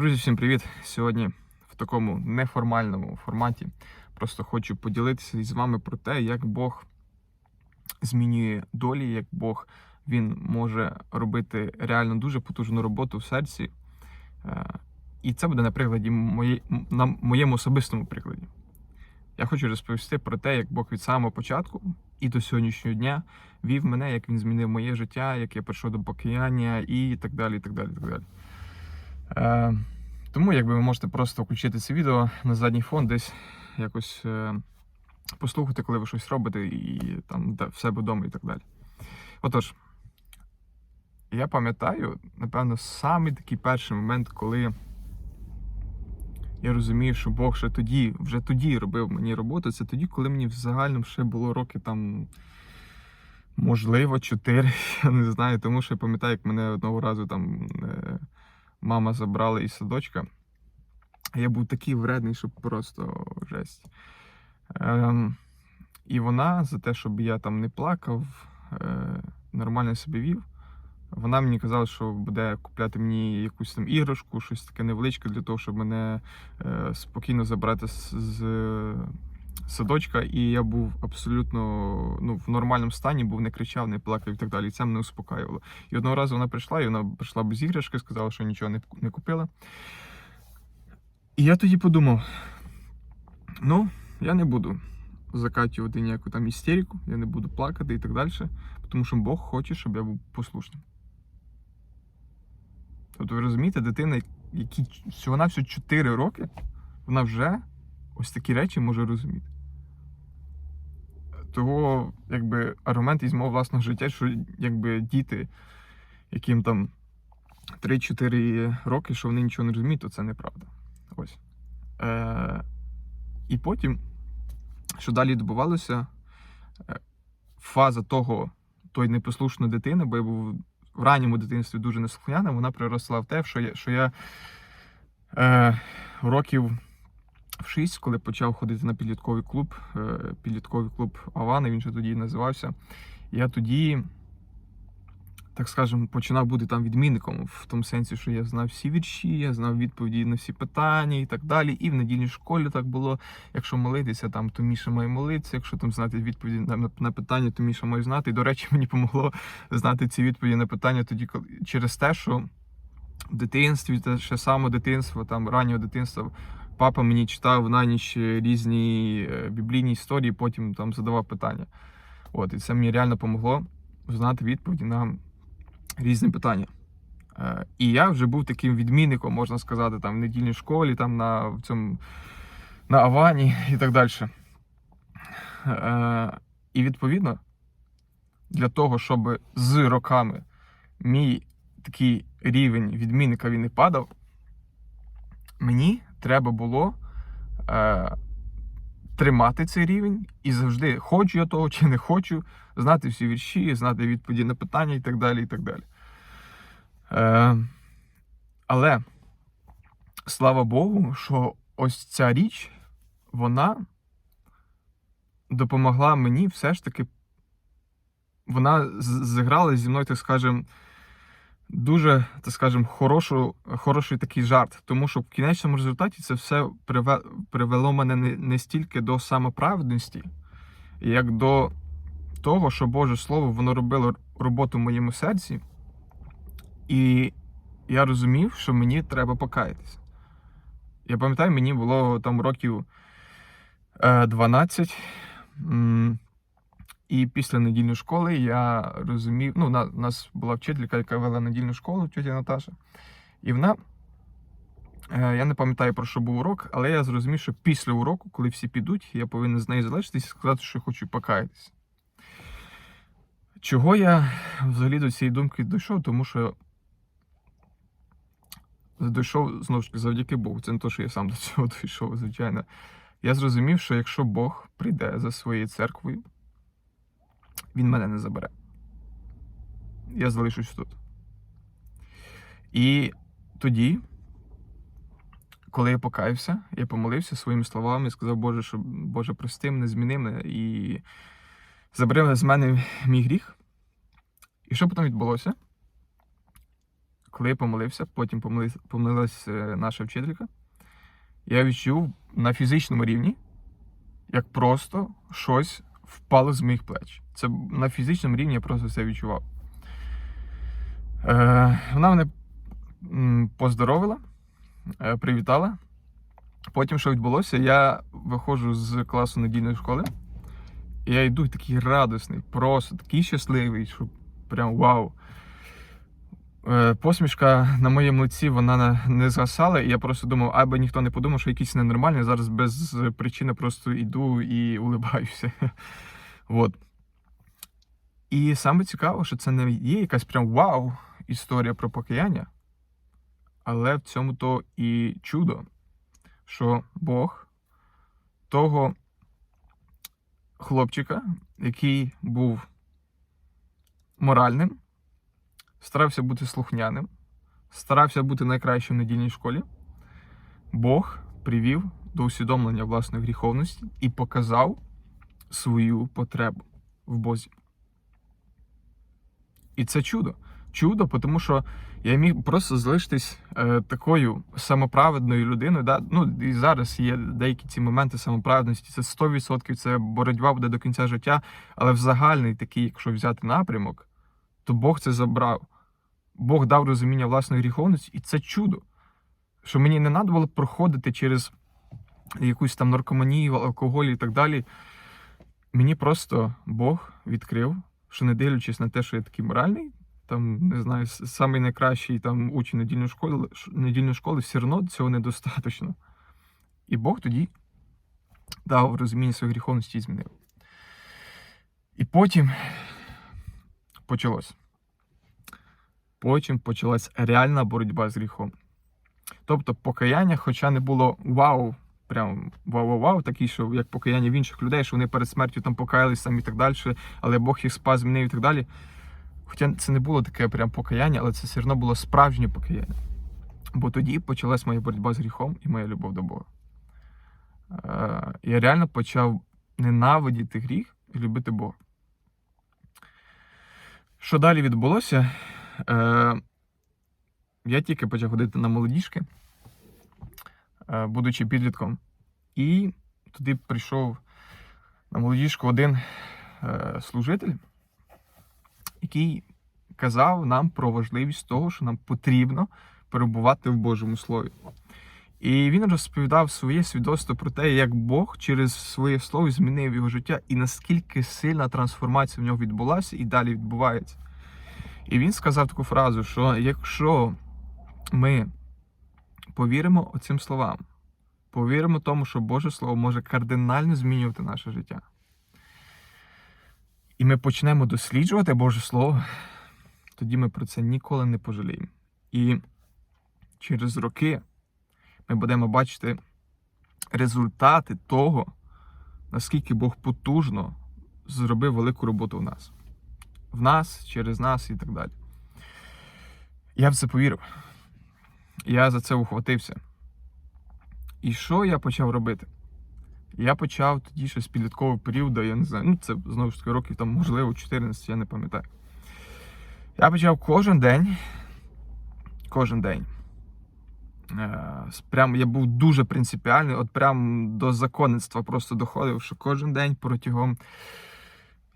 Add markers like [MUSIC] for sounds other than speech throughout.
Друзі, всім привіт! Сьогодні в такому неформальному форматі просто хочу поділитися із вами про те, як Бог змінює долі, як Бог він може робити реально дуже потужну роботу в серці. Е, І це буде на прикладі моє- на моєму особистому прикладі. Я хочу розповісти про те, як Бог від самого початку і до сьогоднішнього дня вів мене, як він змінив моє життя, як я прийшов до покаяння і так далі. і так далі, і так далі. Е, тому якби ви можете просто включити це відео на задній фон, десь якось е, послухати, коли ви щось робите, і там де, в вдома і так далі. Отож, я пам'ятаю, напевно, самий такий перший момент, коли я розумію, що Бог ще тоді, вже тоді робив мені роботу. Це тоді, коли мені в загальному ще було роки там. Можливо, 4, [LAUGHS] я не знаю, тому що я пам'ятаю, як мене одного разу там е, мама забрала із садочка. Я був такий вредний, що просто жесть. Ем, і вона за те, щоб я там не плакав, е, нормально себе вів. Вона мені казала, що буде купляти мені якусь там іграшку, щось таке невеличке для того, щоб мене е, спокійно забрати з, з садочка. І я був абсолютно ну, в нормальному стані, був не кричав, не плакав і так далі. І це мене успокаювало. І одного разу вона прийшла, і вона прийшла без іграшки, сказала, що нічого не, не купила. І я тоді подумав: ну, я не буду закатувати ніяку там істерику, я не буду плакати і так далі, тому що Бог хоче, щоб я був послушним. Тобто, ви розумієте, дитина, якій всього на всього 4 роки, вона вже ось такі речі може розуміти. Того, якби, аргумент із мого власного життя, що якби діти, яким там 3-4 роки, що вони нічого не розуміють, то це неправда. Ось. Е, і потім, що далі відбувалося, е, фаза того, тої непослушної дитини, бо я був в ранньому дитинстві дуже неслухняним, вона приросла в те, що я, що я е, років в 6, коли почав ходити на підлітковий клуб, е, підлітковий клуб Авани, він ще тоді називався. Я тоді, так скажемо, починав бути там відмінником в тому сенсі, що я знав всі вірші, я знав відповіді на всі питання і так далі. І в недільній школі так було. Якщо молитися, там то Міша має молитися. Якщо там знати відповіді на, питання, то Міша має знати. І, до речі, [LAUGHS] мені допомогло знати ці відповіді на питання тоді, коли через те, що в дитинстві, те ще саме дитинство, там раннього дитинства. Папа мені читав на ніч різні е, біблійні історії, потім там задавав питання. От, і це мені реально допомогло знати відповіді на різні питання. Е, І я вже був таким відмінником, можна сказати, там в недільній школі, там на в цьому на Авані і так далі. Е, І відповідно, для того, щоб з роками мій такий рівень відмінника він не падав, мені треба було е, тримати цей рівень і завжди хочу я того чи не хочу, знати всі вірші, знати відповіді на питання і так далі. і так далі. Е, але слава Богу, що ось ця річ, вона допомогла мені все ж таки. Вона зіграла зі мною, так скажем, дуже, так скажем, хорошу, хороший такий жарт. Тому що в кінечному результаті це все привело мене не, стільки до самоправедності, як до того, що Боже Слово воно робило роботу в моєму серці. І я розумів, що мені треба покаятися. Я пам'ятаю, мені було там років е, 12. І після недільної школи я розумів, ну, на, у нас була вчителька, яка вела недільну школу, тетя Наташа. І вона, е, я не пам'ятаю про що був урок, але я зрозумів, що після уроку, коли всі підуть, я повинен з нею залишитись і сказати, що хочу покаятися. Чого я взагалі до цієї думки дійшов? Тому що дійшов знову ж таки завдяки Богу. Це не те, що я сам до цього [LAUGHS] дійшов, звичайно. Я зрозумів, що якщо Бог прийде за своєю церквою, він мене не забере. Я залишусь тут. І тоді, коли я покаявся, я помолився своїми словами, і сказав, Боже, що Боже, прости мене, зміни мене і забери з мене мій гріх. І що потім відбулося? коли я помолився, потім помолилась е, наша вчителька, я відчув на фізичному рівні, як просто щось впало з моїх плеч. Це на фізичному рівні я просто все відчував. Е, вона мене поздоровила, е, привітала. Потім, що відбулося, я виходжу з класу недільної школи. І я йду такий радісний, просто такий щасливий, що прям вау. Е, Посмішка на моєму лиці вона не- згасала, і я просто думав, аби ніхто не подумав, що якийсь ненормальний. Зараз без причини просто йду і улибаюся. [LAUGHS] От. І саме цікаво, що це не є якась прям вау історія про покаяння, але в цьому то і чудо, що Бог того хлопчика, який був моральним, старався бути слухняним, старався бути найкращим в недільній школі, Бог привів до усвідомлення власної гріховності і показав свою потребу в Бозі. І це чудо. Чудо, тому що я міг просто залишитись е, такою самоправедною людиною. Да? Ну, і зараз є деякі ці моменти самоправедності. Це 100%, це боротьба буде до кінця життя. Але в загальний такий, якщо взяти напрямок, то Бог це забрав. Бог дав розуміння власної гріховності, і це чудо. Що мені не треба було проходити через якусь там наркоманію, алкоголь і так далі. Мені просто Бог відкрив, що не дивлячись на те, що я такий моральний, там, не знаю, самий найкращий там учень недільної школи, недільної школи, все одно цього недостатньо. І Бог тоді дав розуміння своєї гріховності і змінив. І потім почалось. Потім почалась реальна боротьба з гріхом. Тобто покаяння, хоча не було вау, прям вау-вау-вау, такий, що як покаяння в інших людей, що вони перед смертю там покаялись там і так далі, але Бог їх спас, змінив і так далі. Хоча це не було таке прям покаяння, але це все одно було справжнє покаяння. Бо тоді почалась моя боротьба з гріхом і моя любов до Бога. Е, Я реально почав ненавидіти гріх і любити Бога. Що далі відбулося? Е, Я тільки почав ходити на молодіжки, е, будучи підлітком. І туди прийшов на молодіжку один е, служитель, який казав нам про важливість того, що нам потрібно перебувати в Божому Слові. І він розповідав своє свідоцтво про те, як Бог через своє слово змінив його життя, і наскільки сильна трансформація в нього відбулася і далі відбувається. І він сказав таку фразу, що якщо ми повіримо оцим словам, повіримо тому, що Боже Слово може кардинально змінювати наше життя. І ми почнемо досліджувати Боже Слово, тоді ми про це ніколи не пожаліємо. І через роки ми будемо бачити результати того, наскільки Бог потужно зробив велику роботу в нас. В нас, через нас і так далі. Я в це повірив. Я за це ухватився. І що я почав робити? Я почав тоді ще з підліткового періоду, я не знаю, ну це знову ж таки років там, можливо, 14, я не пам'ятаю. Я почав кожен день, кожен день. Е, Прям я був дуже принципіальний, от прям до законництва просто доходив, що кожен день протягом,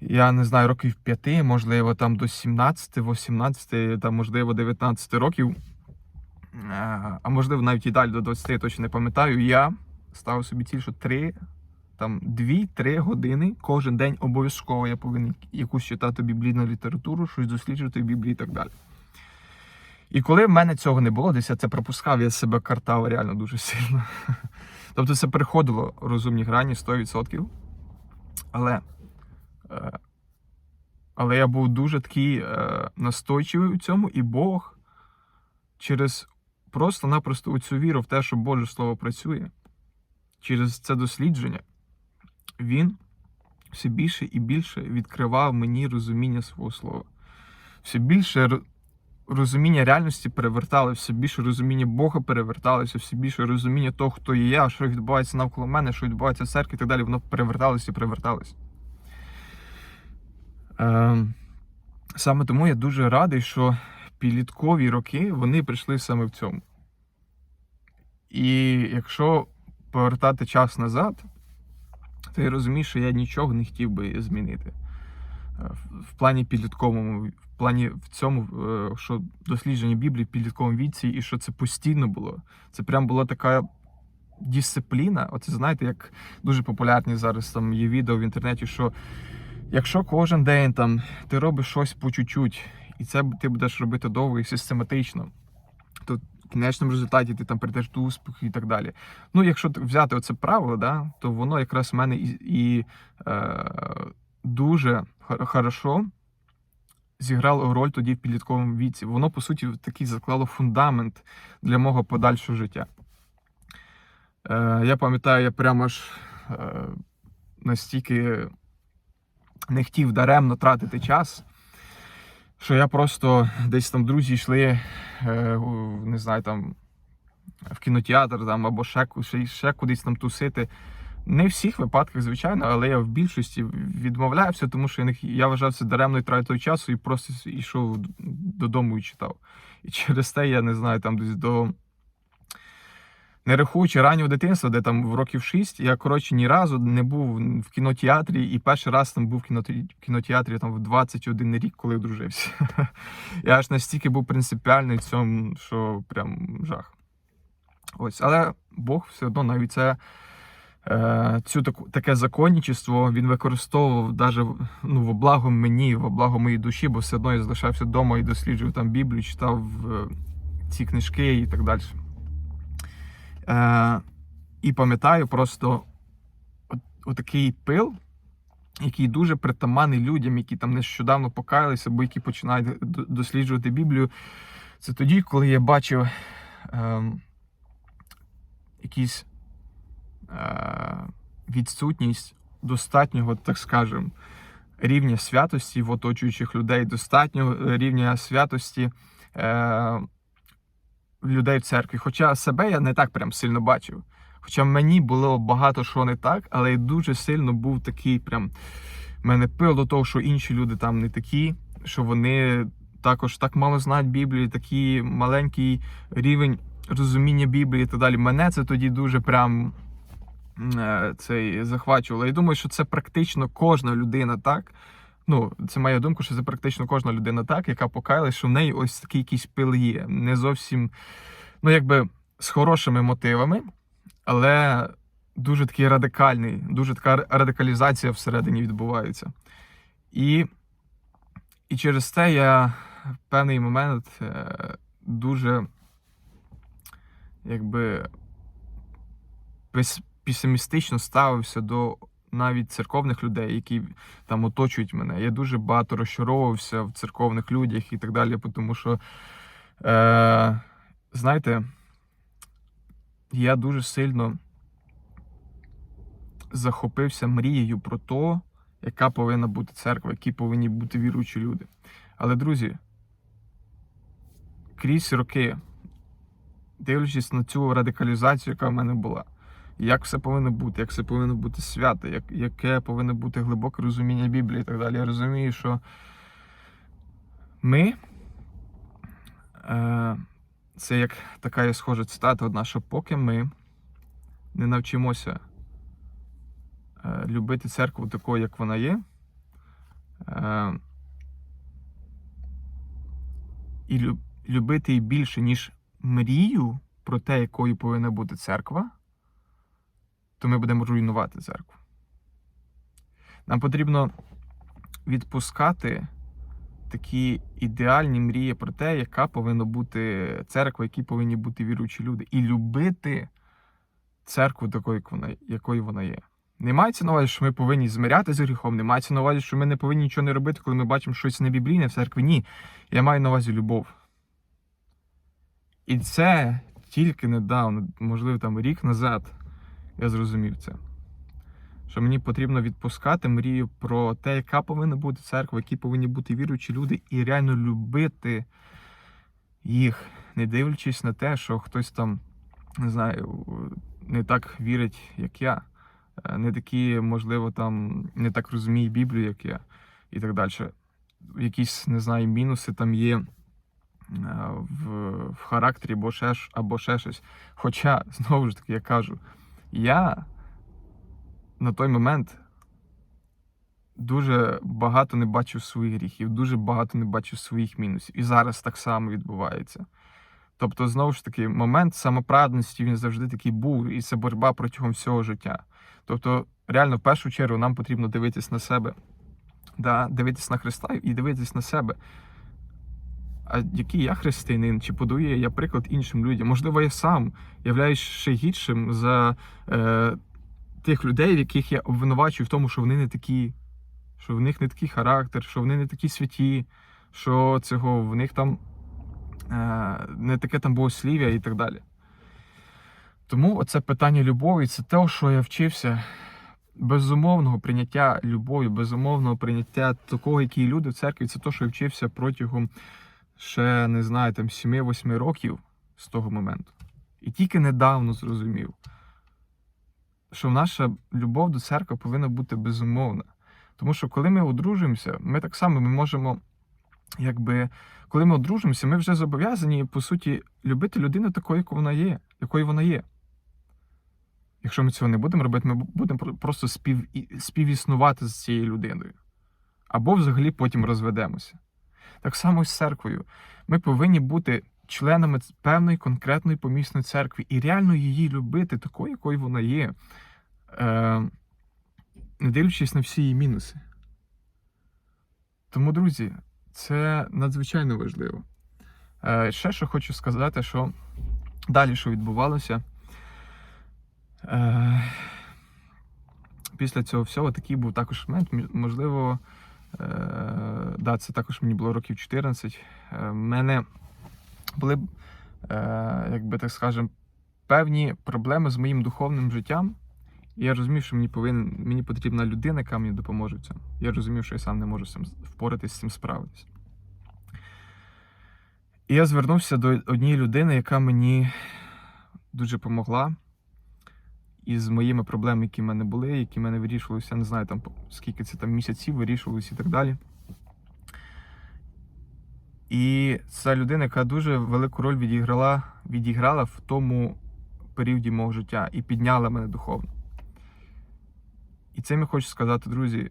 я не знаю, років 5, можливо, там до 17, 18, там, можливо, 19 років, е, а можливо, навіть і далі до 20, я точно не пам'ятаю, я ставив собі ціль, що 3, там 2-3 години кожен день обов'язково я повинен якусь читати біблійну літературу, щось досліджувати в Біблії і так далі. І коли в мене цього не було, десь я це пропускав, я себе картав реально дуже сильно. [LAUGHS] Тобто це переходило розумні грані 100%. Але, але я був дуже такий е, настойчивий у цьому, і Бог через просто-напросто цю віру в те, що Боже Слово працює, через це дослідження, Він все більше і більше відкривав мені розуміння свого слова. Все більше розуміння реальності переверталося, все більше розуміння Бога переверталося, все більше розуміння того, хто є я, що відбувається навколо мене, що відбувається в церкві і так далі, воно переверталося і переверталося. Ем, саме тому я дуже радий, що підліткові роки вони прийшли саме в цьому. І якщо повертати час назад, то я розумію, що я нічого не хотів би змінити. Е, в- плані підлітковому, в плані в цьому, е, що дослідження Біблії в підлітковому віці, і що це постійно було. Це прям була така дисципліна. Оце знаєте, як дуже популярні зараз там є відео в інтернеті, що якщо кожен день там ти робиш щось по чуть-чуть, і це ти будеш робити довго і систематично, то в кінечному результаті ти там прийдеш до успіху і так далі. Ну, якщо взяти оце правило, да, то воно якраз в мене і, і е, дуже хорошо зіграло роль тоді в підлітковому віці. Воно, по суті, такий заклало фундамент для мого подальшого життя. Е, я пам'ятаю, я прямо ж е, настільки не хотів даремно тратити час, що я просто десь там друзі йшли, е, не знаю, там в кінотеатр там, або ще, ще, ще кудись там тусити. Не в всіх випадках, звичайно, але я в більшості відмовлявся, тому що я, я вважав це даремною тратою часу і просто йшов додому і читав. І через те я не знаю, там десь до. Не рахуючи раннього дитинства, де там в років 6, я коротше ні разу не був в кінотеатрі, і перший раз там був в кіноте- кінотеатрі там в 21 рік, коли одружився. [LAUGHS] Я аж настільки був принципіальний в цьому, що прям жах. Ось, але Бог все одно навіть це. е, Цю таке законничество він використовував навіть ну, в благо мені, в благо моїй душі, бо все одно я залишався вдома і досліджував там Біблію, читав е, ці книжки і так далі. Е, і пам'ятаю просто от, отакий пил, який дуже притаманний людям, які там нещодавно покаялися, або які починають досліджувати Біблію. Це тоді, коли я бачив е, якісь е, відсутність достатнього, так скажемо, рівня святості в оточуючих людей, достатнього е, рівня святості е, людей в церкві. Хоча себе я не так прям сильно бачив. Хоча мені було багато що не так, але я дуже сильно був такий прям. мене пил до того, що інші люди там не такі, що вони також так мало знають Біблію, такий маленький рівень розуміння Біблії і так далі. Мене це тоді дуже прям е, цей захвачувало. Я думаю, що це практично кожна людина так. Ну, це моя думка, що це практично кожна людина так, яка покаялась, що в неї ось такий якийсь пил є. Не зовсім, ну, якби з хорошими мотивами, але дуже такий радикальний, дуже така радикалізація всередині відбувається. І, і через це я в певний момент е, дуже якби песимістично ставився до навіть церковних людей, які там оточують мене. Я дуже багато розчаровувався в церковних людях і так далі, тому що, е, знаєте, я дуже сильно захопився мрією про те, яка повинна бути церква, які повинні бути віруючі люди. Але, друзі, крізь роки, дивлячись на цю радикалізацію, яка в мене була, як все повинно бути, як все повинно бути свято, як, яке повинно бути глибоке розуміння Біблії і так далі. Я розумію, що ми. Е, це як така є схожа цитата одна, що поки ми не навчимося е, любити церкву такою, як вона є, е, і лю- любити її більше, ніж мрію про те, якою повинна бути церква, то ми будемо руйнувати церкву. Нам потрібно відпускати такі ідеальні мрії про те, яка повинна бути церква, які повинні бути віруючі люди, і любити церкву такою, якою вона є. Не мається на увазі, що ми повинні змиряти з гріхом, не мається на увазі, що ми не повинні нічого не робити, коли ми бачимо щось небіблійне в церкві. Ні. Я маю на увазі любов. І це тільки недавно, можливо, там рік назад, я зрозумів це. Що мені потрібно відпускати мрію про те, яка повинна бути церква, які повинні бути віруючі люди, і реально любити їх, не дивлячись на те, що хтось там, не знаю, не так вірить, як я, е, не такі, можливо, там не так розуміє Біблію, як я, і так далі. Якісь, не знаю, мінуси там є в, в характері або ще, або ще щось. Хоча, [LAUGHS] знову ж таки, я кажу, я на той момент дуже багато не бачив своїх гріхів, дуже багато не бачив своїх мінусів. І зараз так само відбувається. Тобто, знову ж таки, момент самоправедності він завжди такий був, і це боротьба протягом всього життя. Тобто, реально, в першу чергу, нам потрібно дивитись на себе, да, дивитись на Христа і дивитись на себе. А який я християнин, чи подаю я приклад іншим людям? Можливо, я сам являюсь ще гіршим за е, тих людей, в яких я обвинувачую в тому, що вони не такі, що в них не такий характер, що вони не такі святі, що цього в них там е, не таке там богослів'я і так далі. Тому оце питання любові це те, що я вчився безумовного прийняття любові, безумовного прийняття такого, які люди в церкві, це те, що я вчився протягом ще не знаю, там 7-8 років з того моменту. І тільки недавно зрозумів, що наша любов до церкви повинна бути безумовна. Тому що коли ми одружуємося, ми так само ми можемо, якби, коли ми одружуємося, ми вже зобов'язані, по суті, любити людину такою, якою вона є, якою вона є. Якщо ми цього не будемо робити, ми будемо просто спів, співіснувати з цією людиною. Або взагалі потім розведемося. Так само з церквою. Ми повинні бути членами певної конкретної помісної церкви і реально її любити такою, якою вона є, е, не дивлячись на всі її мінуси. Тому, друзі, це надзвичайно важливо. Е, ще що хочу сказати, що далі, що відбувалося. Е, після цього всього такий був також момент, можливо, да, це також мені було років 14. Е, в мене були, е, як так скажемо, певні проблеми з моїм духовним життям. І я розумів, що мені повинен, мені потрібна людина, яка мені допоможе в цьому. Я розумів, що я сам не можу цим з цим справитись. І я звернувся до однієї людини, яка мені дуже допомогла із моїми проблемами, які в мене були, які в мене вирішувалися, не знаю там скільки це там місяців вирішувалися і так далі. І це людина, яка дуже велику роль відіграла, відіграла в тому періоді мого життя і підняла мене духовно. І цим я хочу сказати, друзі,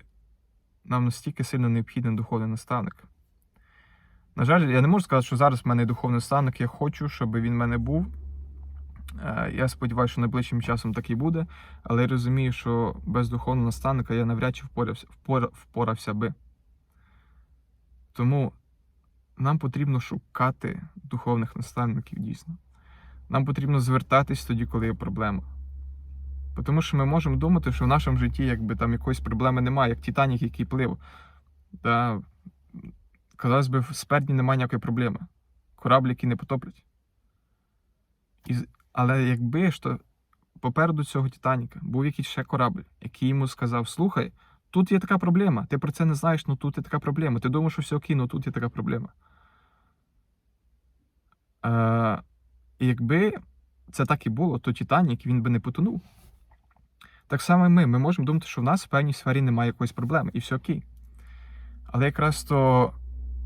нам настільки сильно необхідний духовний наставник. На жаль, я не можу сказати, що зараз в мене духовний наставник, я хочу, щоб він в мене був. Е, Я сподіваюся, що найближчим часом так і буде, але я розумію, що без духовного наставника я навряд чи впорався, впора, впорався би. Тому нам потрібно шукати духовних наставників дійсно. Нам потрібно звертатись тоді, коли є проблема. Тому що ми можемо думати, що в нашому житті якби там якоїсь проблеми немає, як Титанік, який плив. Да, казалось би, спереді немає ніякої проблеми. Корабль, який не потоплять. І, але якби ж попереду цього Титаніка був якийсь ще корабль, який йому сказав: слухай, тут є така проблема, ти про це не знаєш, ну тут є така проблема. Ти думаєш, що все окей, ну тут є така проблема. Е, якби це так і було, то Титанік він би не потонув. Так само і ми. Ми можемо думати, що в нас в певній сфері немає якоїсь проблеми, і все окей. Але якраз то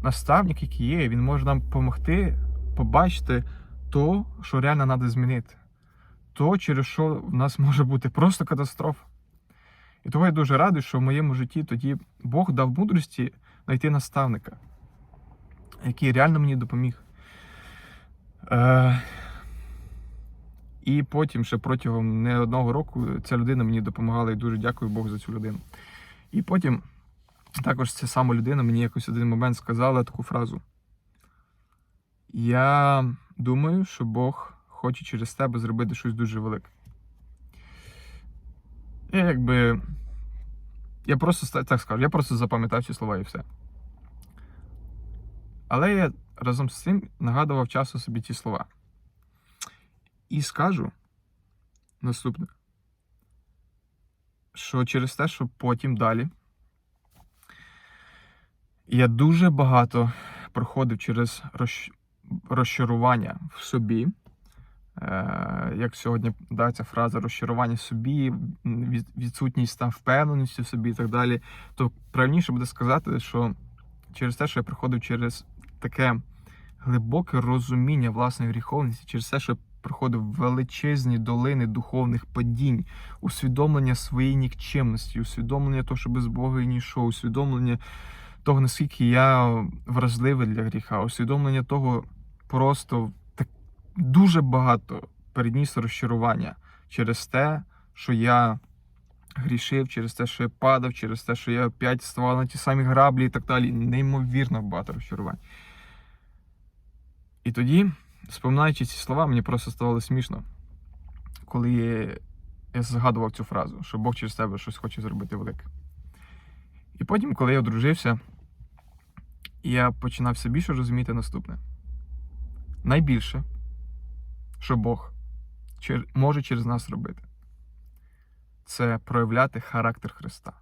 наставник, який є, він може нам допомогти побачити то, що реально треба змінити. То, через що в нас [LAUGHS] може бути просто катастрофа. І того я дуже радий, що в моєму житті тоді Бог дав мудрості знайти наставника, який реально мені допоміг. Е, і потім ще протягом не одного року ця людина мені допомагала і дуже дякую Богу за цю людину. І потім також ця сама людина мені якось один момент сказала таку фразу. Я думаю, що Бог хоче через тебе зробити щось дуже велике. Я якби. Я просто так скажу, я просто запам'ятав ці слова і все. Але я разом з цим нагадував часу собі ті слова. І скажу наступне, що через те, що потім далі я дуже багато проходив через розч- розчарування в собі. Е, як сьогодні да, ця фраза розчарування в собі, відсутність там впевненості в собі і так далі, то правильніше буде сказати, що через те, що я проходив через таке глибоке розуміння власної гріховності через те, що я проходив величезні долини духовних падінь, усвідомлення своєї нікчемності, усвідомлення того, що без Бога я нічого, усвідомлення того, наскільки я вразливий для гріха, усвідомлення того, просто так дуже багато передніс розчарування через те, що я грішив, через те, що я падав, через те, що я опять ставав на ті самі граблі і так далі. Неймовірно багато розчарувань. І тоді, споминаючи ці слова, мені просто ставало смішно, коли я згадував цю фразу, що Бог через тебе щось хоче зробити велике. І потім, коли я одружився, я починав все більше розуміти наступне. Найбільше, що Бог може через нас робити, це проявляти характер Христа.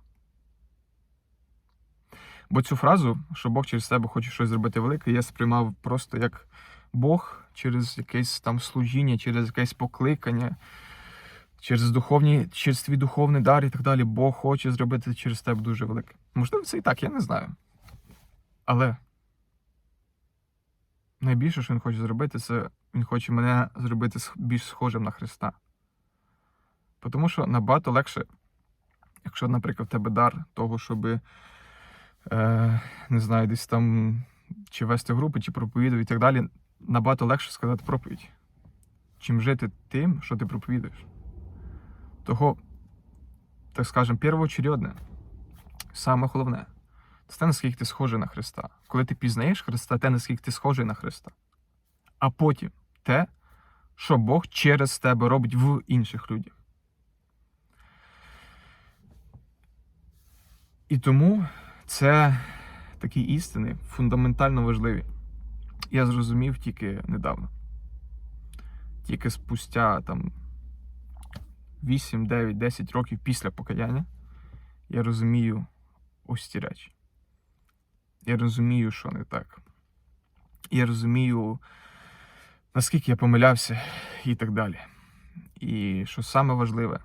Бо цю фразу, що Бог через тебе хоче щось зробити велике, я сприймав просто як Бог через якесь там служіння, через якесь покликання, через духовні, через твій духовний дар і так далі. Бог хоче зробити через тебе дуже велике. Можливо, це і так, я не знаю. Але найбільше, що він хоче зробити, це він хоче мене зробити більш схожим на Христа. Тому що набагато легше, якщо, наприклад, в тебе дар того, щоб, е, не знаю, десь там чи вести групи, чи проповідувати і так далі, набагато легше сказати проповідь, чим жити тим, що ти проповідуєш. Того, так скажемо, первоочередне, саме головне, це те, наскільки ти схожий на Христа. Коли ти пізнаєш Христа, те, наскільки ти схожий на Христа. А потім те, що Бог через тебе робить в інших людях. І тому це такі істини фундаментально важливі. Я зрозумів тільки недавно. Тільки спустя там 8, 9, 10 років після покаяння я розумію ось ці речі. Я розумію, що не так. Я розумію, наскільки я помилявся і так далі. І що саме важливе,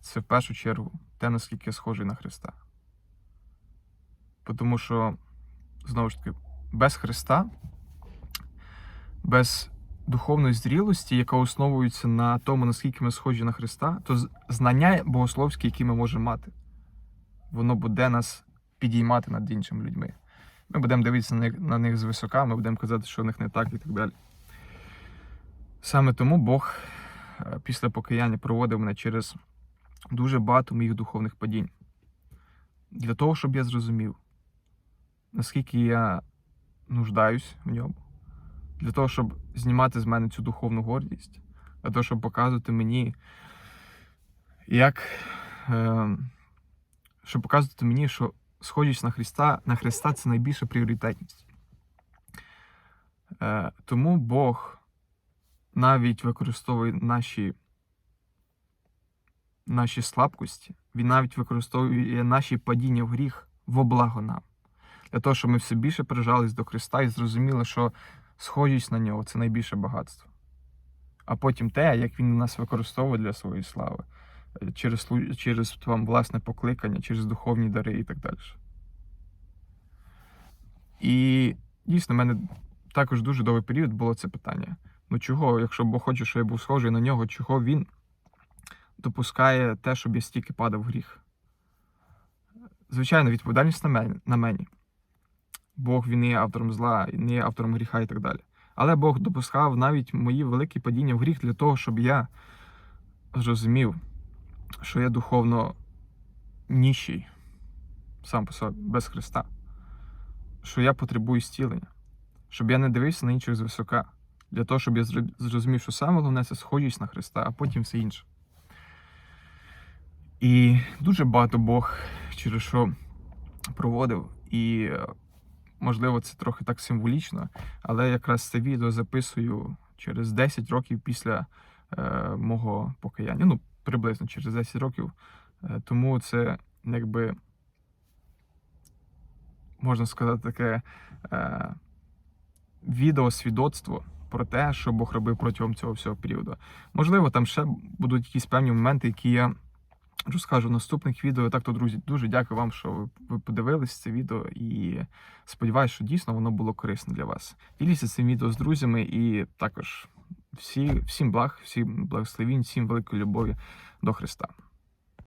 це в першу чергу те, наскільки я схожий на Христа. Тому що, знову ж таки, без Христа, без духовної зрілості, яка основується на тому, наскільки ми схожі на Христа, то знання богословське, які ми можемо мати, воно буде нас підіймати над іншими людьми. Ми будемо дивитися на них, на них звисока, ми будемо казати, що в них не так і так далі. Саме тому Бог е, після покаяння проводив мене через дуже багато моїх духовних падінь. Для того, щоб я зрозумів, наскільки я нуждаюсь в ньому, для того, щоб знімати з мене цю духовну гордість, для того, щоб показувати мені, як, е, щоб показувати мені, що схожість на Христа, на Христа це найбільша пріоритетність. Е, тому Бог навіть використовує наші, наші слабкості, Він навіть використовує наші падіння в гріх во благо нам. Для того, щоб ми все більше прижались до Христа і зрозуміли, що схожість на нього це найбільше багатство. А потім те, як він нас використовує для своєї слави, через, через там, власне покликання, через духовні дари і так далі. І дійсно, в мене також дуже довгий період було це питання. Ну чого, якщо Бог хоче, щоб я був схожий на нього, чого він допускає те, щоб я стільки падав в гріх? Звичайно, відповідальність на мені. Бог він не є автором зла, не є автором гріха і так далі. Але Бог допускав навіть мої великі падіння в гріх для того, щоб я зрозумів, що я духовно ніщий сам по собі, без Христа, що я потребую зцілення, щоб я не дивився на інших звисока, для того, щоб я зрозумів, що саме головне це схожість на Христа, а потім все інше. І дуже багато Бог через що проводив. І е, можливо, це трохи так символічно, але якраз це відео записую через 10 років після е, мого покаяння. Ну, приблизно через 10 років. Е, тому це якби можна сказати таке е, відео свідоцтво про те, що Бог робив протягом цього всього періоду. Можливо, там ще будуть якісь певні моменти, які я розкажу в наступних відео. Так то, друзі, дуже дякую вам, що ви подивились це відео, і сподіваюся, що дійсно воно було корисне для вас. Діліться цим відео з друзями і також всі, всім благ, всім благословінь, всім великої любові до Христа.